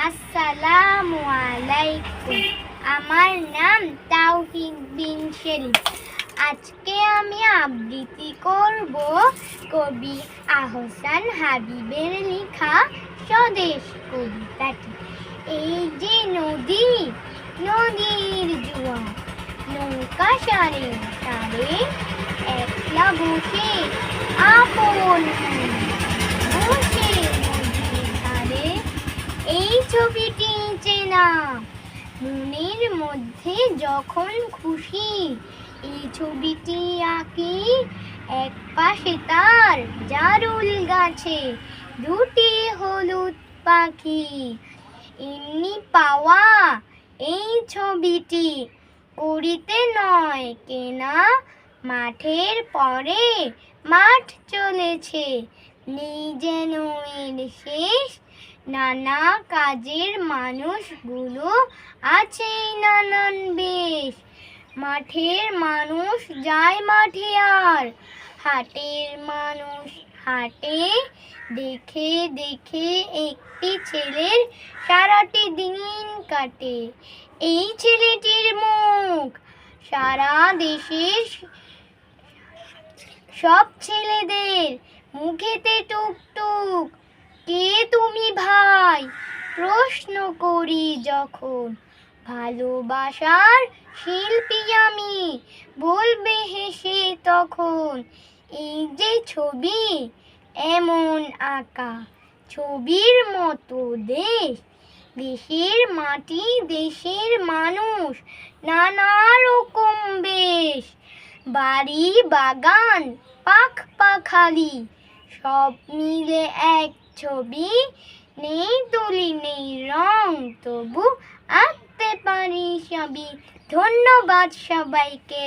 আসসালামু আলাইকুম আমার নাম তাওহিদ বিন শরীফ। আজকে আমি আবৃত্তি করব কবি আহসান হাবিবের লেখা স্বদেশ কবিতাটি। এই যে নদী, নদীর জোয়ার নৌকা সারে সারে একলা বসে আপন মনে বসে নদীর ধারে এই ছবিটি চেনা মনের মধ্যে যখন খুশি, এই ছবিটি আঁকি এক পাশে তার জারুল গাছে, দুটি হলুদ পাখি। এমনি পাওয়া এই ছবিটি করিতে নয় কেনা। মাঠের পরে মাঠ চলেছে, নেই যেন এর শেষ নানা কাজের মানুষগুলো আছে নানান বেশ। মাঠের মানুষ যায় মাঠে আর, হাটের মানুষ হাটে, দেখে দেখে একটি ছেলের সারাটি দিন কাটে। এই ছেলেটির মুখ সারা দেশের সব ছেলেদের মুখেতে টুকটুক ভাই, প্রশ্ন করি যখন। ভালোবাসার শিল্পী আমি, বলবে হেসে তখন, এই যে ছবি, এমন আঁকা। ছবির মতো দেশ, দেশের মাটি, দেশের মানুষ, নানা রকম বেশ। বাড়ি, বাগান পাখ পাখালি, সব মিলে এক ছবি নেই তুলি নেই রং তবু আঁকতে পারি সবই ধন্যবাদ সবাইকে।